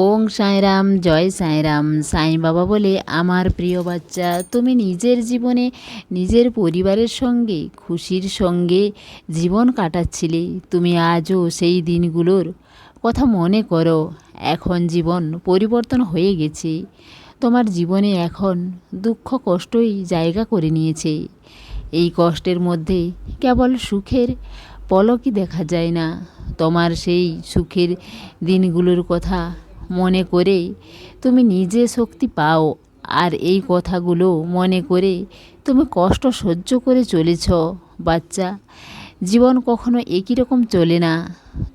ওং সাঁয়রাম জয় সাঁয়রাম সাঁই বাবা বলে আমার প্রিয় বাচ্চা, তুমি নিজের জীবনে নিজের পরিবারের সঙ্গে, খুশির সঙ্গে জীবন কাটাচ্ছিলে, তুমি আজও সেই দিনগুলোর কথা মনে করো, এখন জীবন পরিবর্তন হয়ে গেছে। তোমার জীবনে এখন দুঃখ কষ্টই জায়গা করে নিয়েছে। এই কষ্টের মধ্যে কেবল সুখের পলকই দেখা যায় না। তোমার সেই সুখের দিনগুলোর কথা মনে করে তুমি নিজে শক্তি পাও আর এই কথাগুলো মনে করে তুমি কষ্ট সহ্য করে চলেছ, বাচ্চা। জীবন কখনো একই রকম চলে না।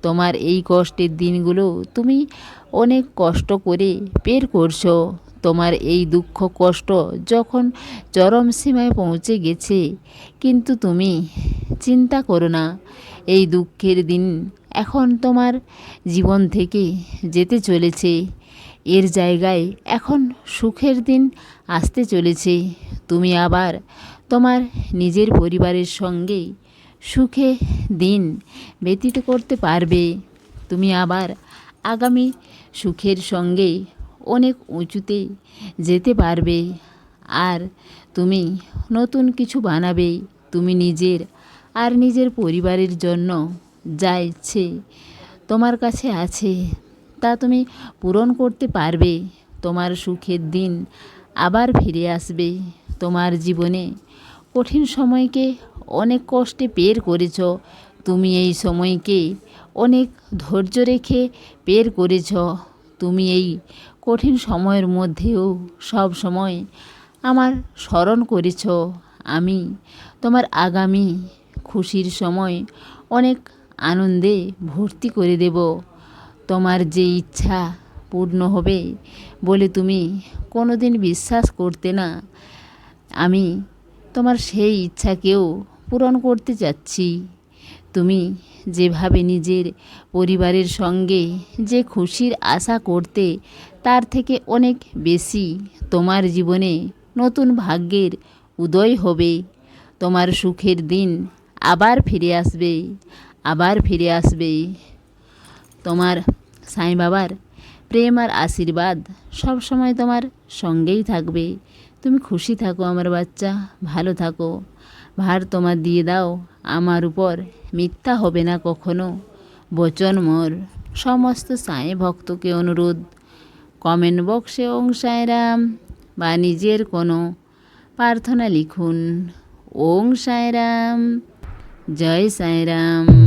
তোমার এই কষ্টের দিনগুলো তুমি অনেক কষ্ট করে বের করছ। তোমার এই দুঃখ কষ্ট যখন চরম সীমায় পৌঁছে গেছে, কিন্তু তুমি চিন্তা করো না, এই দুঃখের দিন এখন তোমার জীবন থেকে যেতে চলেছে। এর জায়গায় এখন সুখের দিন আসতে চলেছে। তুমি আবার তোমার নিজের পরিবারের সঙ্গে সুখে দিন ব্যতীত করতে পারবে। তুমি আবার আগামী সুখের সঙ্গে অনেক উঁচুতে যেতে পারবে। আর তুমি নতুন কিছু বানাবে। তুমি নিজের আর নিজের পরিবারের জন্য যা ইচ্ছে তোমার কাছে আছে। তা তুমি পূরণ করতে পারবে। তোমার সুখের দিন আবার ফিরে আসবে। তোমার জীবনে কঠিন সময়কে অনেক কষ্টে পের করেছ। তুমি এই সময়কে অনেক ধৈর্য রেখে পের করেছ। তুমি এই কঠিন সময়ের মধ্যেও সব সময় আমার স্মরণ করেছ। আমি তোমার আগামী খুশির সময় অনেক আনন্দে ভর্তি করে দেব। তোমার যে ইচ্ছা পূর্ণ হবে বলে তুমি কোনো দিন বিশ্বাস করতে না। আমি তোমার সেই ইচ্ছাকেও পূরণ করতে চাচ্ছি। তুমি যেভাবে নিজের পরিবারের সঙ্গে যে খুশির আশা করতে, তার থেকে অনেক বেশি তোমার জীবনে নতুন ভাগ্যের উদয় হবে। তোমার সুখের দিন আবার ফিরে আসবে। আবার ফিরে আসবে তোমার সাই বাবার প্রেম আর আশীর্বাদ সব সময় তোমার সঙ্গেই থাকবে। তুমি খুশি থাকো আমার বাচ্চা, ভালো থাকো। ভার তোমার দিয়ে দাও, আমার উপর মিথ্যা হবে না কখনো। বচন মোর, সমস্ত সাঁই ভক্তকে অনুরোধ। কমেন্ট বক্সে ওং সাঁয়রাম বা নিজের কোনো প্রার্থনা লিখুন। ওং সাঁয়রাম জয় সাঁয়রাম